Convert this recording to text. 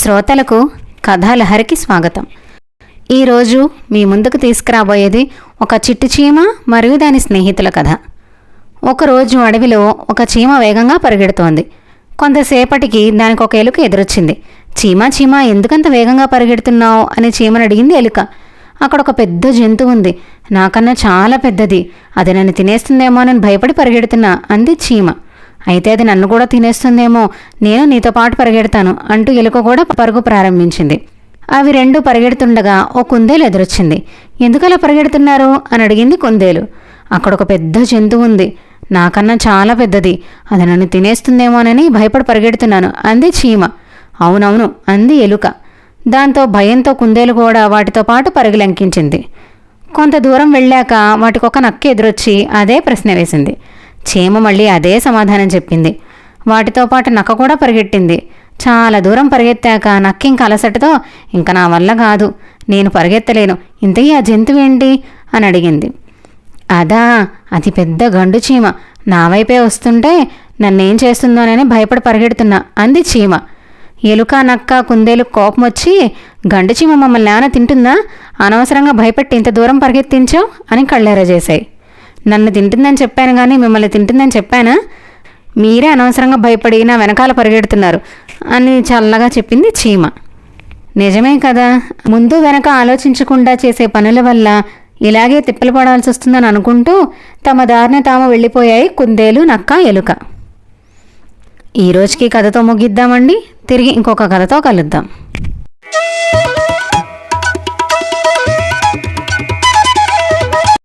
శ్రోతలకు కథాలహరికి స్వాగతం. ఈరోజు మీ ముందుకు తీసుకురాబోయేది ఒక చిట్టు చీమ మరియు దాని స్నేహితుల కథ. ఒకరోజు అడవిలో ఒక చీమ వేగంగా పరిగెడుతోంది. కొంతసేపటికి దానికి ఒక ఎలుక ఎదురొచ్చింది. చీమ చీమ ఎందుకంత వేగంగా పరిగెడుతున్నావు? అని చీమను అడిగింది ఎలుక. అక్కడ ఒక పెద్ద జంతువు ఉంది. నాకన్నా చాలా పెద్దది. అది నన్ను తినేస్తుందేమో అని భయపడి పరిగెడుతున్నా అంది చీమ. అయితే అది నన్ను కూడా తినేస్తుందేమో. నేను నీతో పాటు పరిగెడతాను అంటూ ఎలుక కూడా పరుగు ప్రారంభించింది. అవి రెండు పరిగెడుతుండగా ఓ కుందేలు ఎదురొచ్చింది. ఎందుకలా పరిగెడుతున్నారు? అని అడిగింది కుందేలు. అక్కడ ఒక పెద్ద జంతువు ఉంది. నాకన్నా చాలా పెద్దది. అది నన్ను తినేస్తుందేమోనని భయపడి పరిగెడుతున్నాను అంది చీమ. అవునవును అంది ఎలుక. దాంతో భయంతో కుందేలు కూడా వాటితో పాటు పరుగులంకించింది కొంత దూరం వెళ్ళాక వాటికొక నక్క ఎదురొచ్చి అదే ప్రశ్న వేసింది. చీమ మళ్ళీ అదే సమాధానం చెప్పింది. వాటితో పాటు నక్క కూడా పరిగెట్టింది. చాలా దూరం పరిగెత్తాక నక్క ఇంక అలసటతో ఇంక నా వల్ల కాదు. నేను పరిగెత్తలేను. ఇంతకీ ఆ జంతువు ఏంటి? అని అడిగింది. అదా అది పెద్ద గండు చీమ. నా వైపే వస్తుంటే నన్నేం చేస్తుందోనని భయపడి పరిగెడుతున్నా. అంది చీమ. ఎలుక నక్క కుందేలు కోపం వచ్చి గండు చీమ మమ్మల్ని ఏమైనా తింటుందా? అనవసరంగా భయపెట్టి ఇంత దూరం పరిగెత్తించావు? అని కళ్ళెర చేశాయి నన్ను తింటుందని చెప్పాను కానీ మిమ్మల్ని తింటుందని చెప్పానా? మీరే అనవసరంగా భయపడి నా వెనకాల పరిగెడుతున్నారు అని చల్లగా చెప్పింది చీమ. నిజమే కదా ముందు వెనక ఆలోచించకుండా చేసే పనుల వల్ల ఇలాగే తిప్పలు పడాల్సి వస్తుందని అనుకుంటూ తమ దారిన తాము వెళ్ళిపోయాయి కుందేలు నక్క ఎలుక. ఈ రోజుకి కథతో ముగిద్దామండి. తిరిగి ఇంకొక కథతో కలుద్దాం.